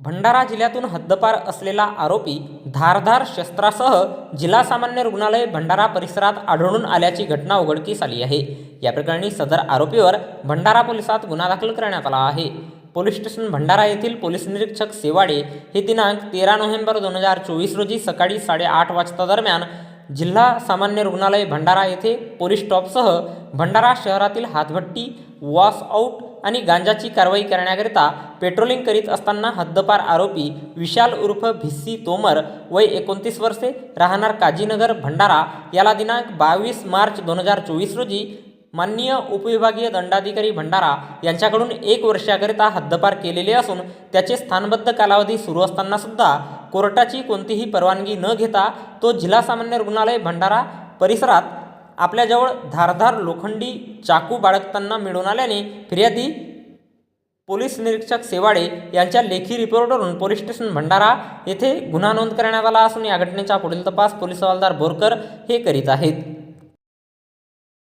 भंडारा जिल्ह्यातून हद्दपार असलेला आरोपी धारधार शस्त्रासह जिल्हा सामान्य रुग्णालय भंडारा परिसरात आढळून आल्याची घटना उघडकीस आली आहे. या प्रकरणी सदर आरोपीवर भंडारा पोलिसात गुन्हा दाखल करण्यात आला आहे. पोलीस स्टेशन भंडारा येथील पोलीस निरीक्षक सेवाडे हे दिनांक तेरा नोव्हेंबर दोन हजार चोवीस रोजी सकाळी साडेआठ वाजता दरम्यान जिल्हा सामान्य रुग्णालय भंडारा येथे पोलीस स्टॉपसह भंडारा शहरातील हातभट्टी वॉश आऊट आणि गांजाची कारवाई करण्याकरिता पेट्रोलिंग करीत असताना हद्दपार आरोपी विशाल उर्फ भिस्सी तोमर वय एकोणतीस वर्षे राहणार काजीनगर भंडारा. याला दिनांक बावीस मार्च दोन हजार चोवीस रोजी माननीय उपविभागीय दंडाधिकारी भंडारा यांच्याकडून एक वर्षाकरिता हद्दपार केलेले असून त्याचे स्थानबद्ध कालावधी सुरू असतानासुद्धा कोर्टाची कोणतीही परवानगी न घेता तो जिल्हा सामान्य रुग्णालय भंडारा परिसरात आपल्याजवळ धारधार लोखंडी चाकू बाळगताना मिळून आल्याने फिर्यादी पोलीस निरीक्षक सेवाडे यांच्या लेखी रिपोर्टवरून पोलीस स्टेशन भंडारा येथे गुन्हा नोंद करण्यात आला असून या घटनेचा पुढील तपास पोलीस हवालदार बोरकर हे करीत आहेत.